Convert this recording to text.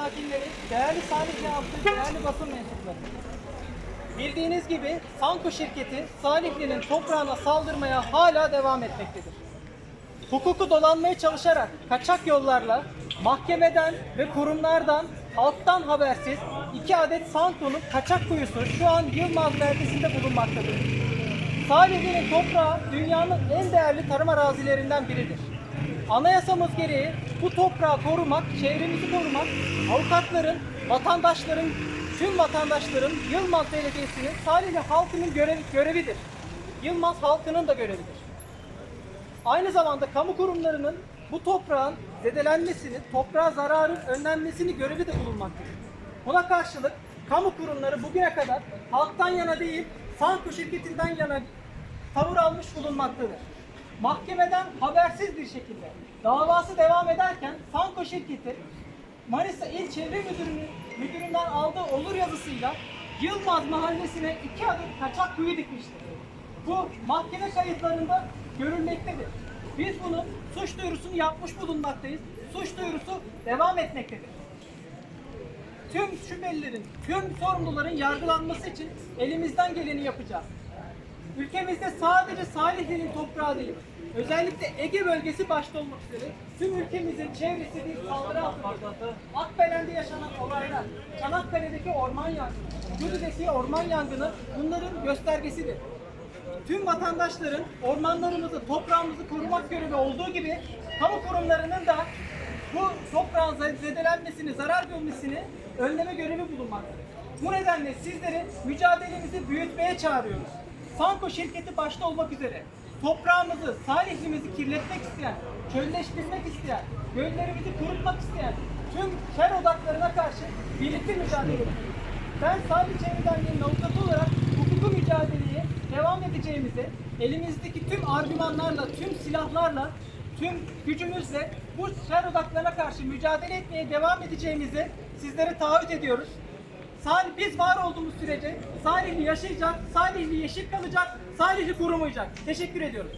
sakinleri, değerli Salihli halkı, değerli basın mensupları. Bildiğiniz gibi Sanko şirketi Salihli'nin toprağına saldırmaya hala devam etmektedir. Hukuku dolanmaya çalışarak kaçak yollarla mahkemeden ve kurumlardan halktan habersiz iki adet Sanko'nun kaçak kuyusu şu an Yılmaz beldesinde bulunmaktadır. Salihli'nin toprağı dünyanın en değerli tarım arazilerinden biridir. Anayasamız gereği bu toprağı korumak, çevremizi korumak, avukatların, vatandaşların, tüm vatandaşların Yılmaz Belediyesi'nin Salihli halkının görevi, görevidir. Yılmaz halkının da görevidir. Aynı zamanda kamu kurumlarının bu toprağın zedelenmesini, toprağa zararın önlenmesini görevi de bulunmaktadır. Buna karşılık kamu kurumları bugüne kadar halktan yana değil, Sanko şirketinden yana tavır almış bulunmaktadır. Mahkemeden habersiz bir şekilde davası devam ederken Sanko şirketi Manisa İl Çevre Müdürü'nün müdüründen aldığı olur yazısıyla Yılmaz Mahallesi'ne iki adet kaçak kuyu dikmiştir. Bu mahkeme kayıtlarında görülmektedir. Biz bunun suç duyurusunu yapmış bulunmaktayız. Suç duyurusu devam etmektedir. Tüm şüphelilerin, tüm sorumluların yargılanması için elimizden geleni yapacağız. Ülkemizde sadece Salihli'nin toprağı değil, özellikle Ege bölgesi başta olmak üzere tüm ülkemizin çevresi bir saldırı altında. Akbelen'de yaşanan olaylar, Çanakkale'deki orman yangını, Güdü'deki orman yangını bunların göstergesidir. Tüm vatandaşların ormanlarımızı, toprağımızı korumak görevi olduğu gibi kamu kurumlarının da bu toprağın zedelenmesini, zarar görmesini önleme görevi bulunmaktadır. Bu nedenle sizleri mücadelemizi büyütmeye çağırıyoruz. Sanko şirketi başta olmak üzere toprağımızı, salihlimizi kirletmek isteyen, çölleştirmek isteyen, göllerimizi kurutmak isteyen tüm şer odaklarına karşı birlikte mücadele ediyoruz. Ben Salih Çevre Derneği'nin avukatı olarak hukuku mücadeleye devam edeceğimizi, elimizdeki tüm argümanlarla, tüm silahlarla, tüm gücümüzle bu şer odaklarına karşı mücadele etmeye devam edeceğimizi sizlere taahhüt ediyoruz. Salih, biz var olduğumuz sürece Salihli yaşayacak, Salihli yeşil kalacak, Salihli kurumayacak. Teşekkür ediyoruz.